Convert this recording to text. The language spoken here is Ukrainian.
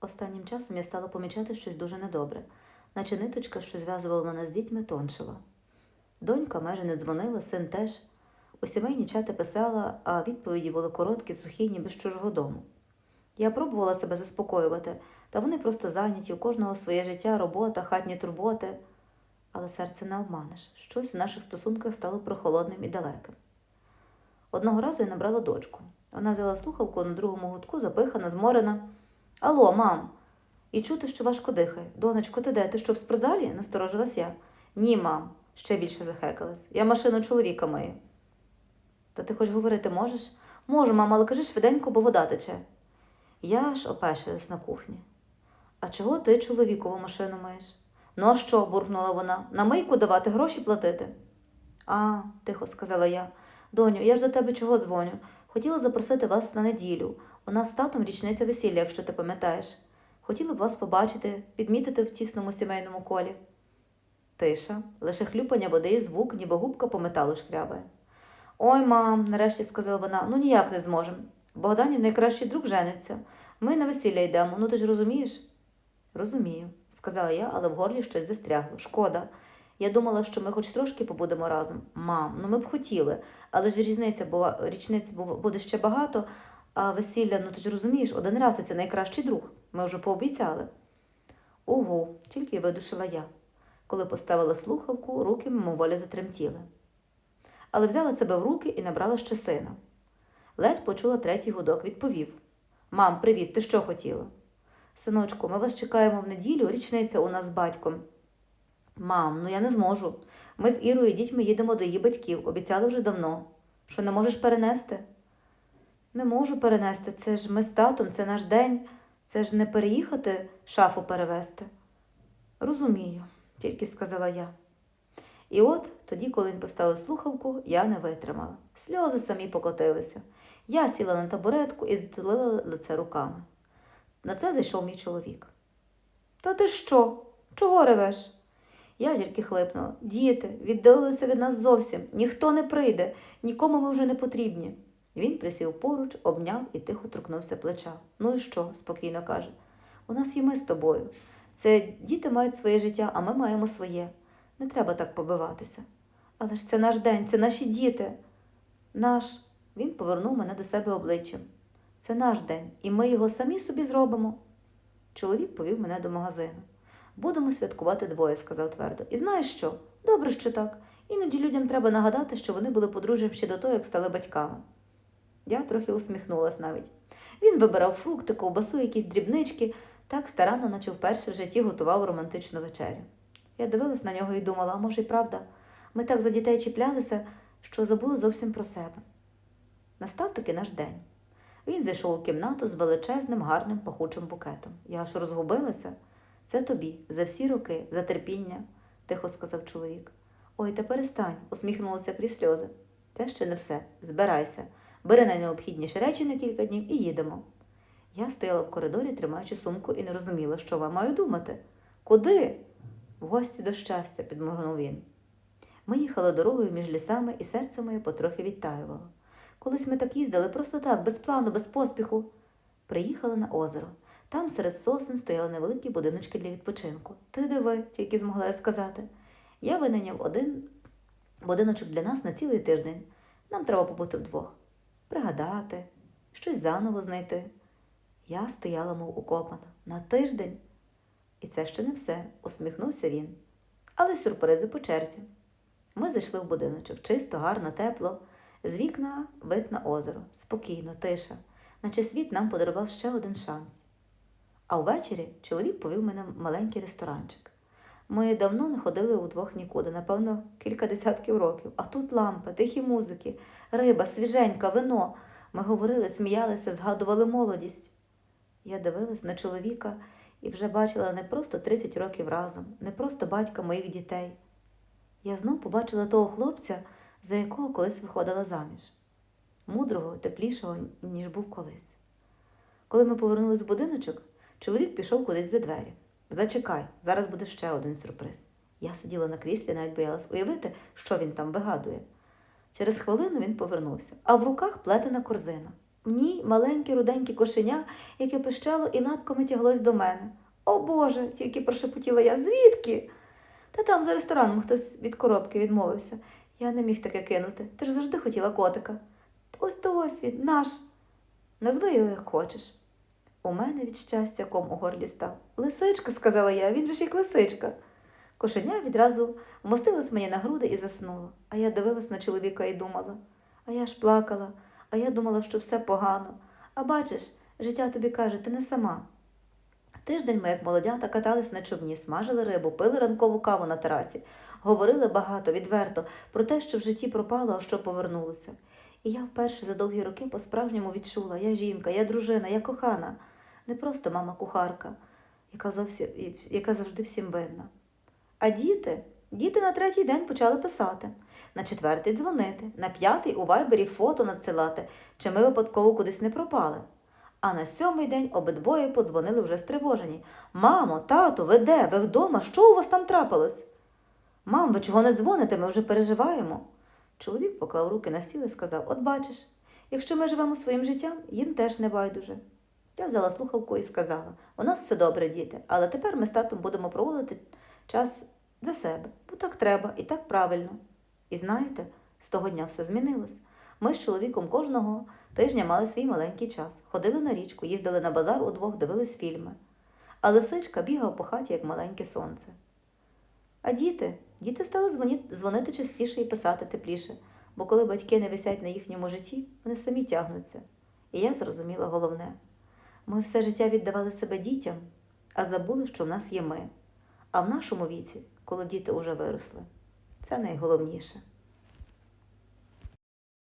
Останнім часом я стала помічати щось дуже недобре, наче ниточка, що зв'язувала мене з дітьми, тоншила. Донька майже не дзвонила, син теж. У сімейні чати писала, а відповіді були короткі, сухі, ніби з чужого дому. Я пробувала себе заспокоювати, та вони просто зайняті, у кожного своє життя, робота, хатні турботи. Але серце не обманеш. Щось у наших стосунках стало прохолодним і далеким. Одного разу я набрала дочку. Вона взяла слухавку на другому гудку, запихана, зморена. Алло, мам. І чути, що важко дихає. Донечко, ти де? Ти що в спортзалі? насторожилась я. Ні, мам, ще більше захекалась. Я машину чоловіка мию. Та ти хоч говорити можеш? Можу, мам, але кажи швиденько, бо вода тече. Я ж опешилась на кухні. А чого ти чоловікову машину маєш? Ну а що? буркнула вона. На мийку давати гроші платити. А, тихо сказала я. Доню, я ж до тебе чого дзвоню? Хотіла запросити вас на неділю. У нас з татом річниця весілля, якщо ти пам'ятаєш. Хотіла б вас побачити, підмітити в тісному сімейному колі. Тиша, лише хлюпання води і звук, ніби губка по металу шкрябає. Ой, мам, нарешті сказала вона, ну ніяк не зможем. Богданів найкращий друг жениться. Ми на весілля йдемо, ну ти ж розумієш? Розумію, сказала я, але в горлі щось застрягло. Шкода. Я думала, що ми хоч трошки побудемо разом. Мам, ну ми б хотіли, але ж різниця бува, річниць буде ще багато, а весілля, ну ти ж розумієш, один раз це найкращий друг. Ми вже пообіцяли. Ого, тільки видушила я. Коли поставила слухавку, руки мимоволі затремтіли. Але взяла себе в руки і набрала ще сина. Ледь почула третій гудок, відповів: Мам, привіт, ти що хотіла? Синочку, ми вас чекаємо в неділю, річниця у нас з батьком. Мам, ну я не зможу. Ми з Ірою і дітьми їдемо до її батьків, обіцяли вже давно. Що не можеш перенести? Не можу перенести. Це ж ми з татом, це наш день. Це ж не переїхати, шафу перевезти. Розумію, тільки сказала я. І от тоді, коли він поставив слухавку, я не витримала. Сльози самі покотилися. Я сіла на табуретку і затулила лице руками. На це зайшов мій чоловік. Та ти що? Чого ревеш? Я тільки хлипнула. Діти, віддалилися від нас зовсім. Ніхто не прийде, нікому ми вже не потрібні. Він присів поруч, обняв і тихо торкнувся плеча. Ну і що? спокійно каже. У нас є ми з тобою. Це діти мають своє життя, а ми маємо своє. Не треба так побиватися. Але ж це наш день, це наші діти. Наш. Він повернув мене до себе обличчям. Це наш день, і ми його самі собі зробимо. Чоловік повів мене до магазину. Будемо святкувати двоє, сказав твердо. І знаєш що? Добре, що так. Іноді людям треба нагадати, що вони були подружжям ще до того, як стали батьками. Я трохи усміхнулась навіть. Він вибирав фрукти, ковбасу, якісь дрібнички, так старанно, наче вперше в житті готував романтичну вечерю. Я дивилась на нього і думала, а може, й правда, ми так за дітей чіплялися, що забули зовсім про себе. Настав таки наш день. Він зайшов у кімнату з величезним, гарним пахучим букетом. Я аж розгубилася. Це тобі, за всі роки, за терпіння, тихо сказав чоловік. Ой, та перестань, усміхнулася крізь сльози. Це ще не все. Збирайся, бери найнеобхідніші речі на кілька днів і їдемо. Я стояла в коридорі, тримаючи сумку, і не розуміла, що вам маю думати. Куди? В гості до щастя, підморгнув він. Ми їхали дорогою між лісами, і серце моє потрохи відтаювало. Колись ми так їздили, просто так, без плану, без поспіху. Приїхали на озеро. Там серед сосен стояли невеликі будиночки для відпочинку. Ти диви, тільки змогла я сказати. Я винайняв один будиночок для нас на цілий тиждень. Нам треба побути вдвох. Пригадати, щось заново знайти. Я стояла, мов укопана, на тиждень. І це ще не все, усміхнувся він. Але сюрпризи по черзі. Ми зайшли в будиночок, чисто, гарно, тепло. З вікна вид на озеро, спокійно, тиша, наче світ нам подарував ще один шанс. А ввечері чоловік повів мене в маленький ресторанчик. Ми давно не ходили удвох нікуди, напевно, кілька десятків років. А тут лампи, тихі музики, риба, свіженька, вино. Ми говорили, сміялися, згадували молодість. Я дивилась на чоловіка і вже бачила не просто 30 років разом, не просто батька моїх дітей. Я знов побачила того хлопця, за якого колись виходила заміж. Мудрого, теплішого, ніж був колись. Коли ми повернулись в будиночок, чоловік пішов кудись за двері. Зачекай, зараз буде ще один сюрприз. Я сиділа на кріслі, навіть боялась уявити, що він там вигадує. Через хвилину він повернувся, а в руках плетена корзина. В ній маленьке руденьке кошеня, яке пищало і лапками тяглось до мене. О Боже, тільки прошепотіла я. Звідки? Та там за рестораном хтось від коробки відмовився. Я не міг таке кинути. Ти ж завжди хотіла котика. Ось то ось він, наш. Назви його як хочеш. У мене від щастя ком у горлі став. Лисичка, сказала я, він же ж як лисичка. Кошеня відразу вмостилось мені на груди і заснуло. А я дивилась на чоловіка і думала. А я ж плакала, а я думала, що все погано. А бачиш, життя тобі каже, ти не сама. Тиждень ми, як молодята, катались на човні, смажили рибу, пили ранкову каву на терасі, говорили багато, відверто про те, що в житті пропало, а що повернулося. І я вперше за довгі роки по-справжньому відчула, я жінка, я дружина, я кохана, не просто мама-кухарка, яка, зовсім, яка завжди всім винна. А діти? Діти на третій день почали писати, на четвертий дзвонити, на п'ятий у вайбері фото надсилати, чи ми випадково кудись не пропали. А на сьомий день обидвоє подзвонили вже стривожені. Мамо, тату, ви де? Ви вдома? Що у вас там трапилось? Мам, ви чого не дзвоните? Ми вже переживаємо. Чоловік поклав руки на стіл і сказав: От бачиш, якщо ми живемо своїм життям, їм теж не байдуже. Я взяла слухавку і сказала: у нас все добре, діти, але тепер ми з татом будемо проводити час для себе, бо так треба і так правильно. І знаєте, з того дня все змінилось. Ми з чоловіком кожного тижня мали свій маленький час, ходили на річку, їздили на базар удвох, дивились фільми. А лисичка бігав по хаті, як маленьке сонце. А діти, діти стали дзвонити частіше і писати тепліше, бо коли батьки не висять на їхньому житті, вони самі тягнуться. І я зрозуміла головне ми все життя віддавали себе дітям, а забули, що в нас є ми. А в нашому віці, коли діти уже виросли, це найголовніше.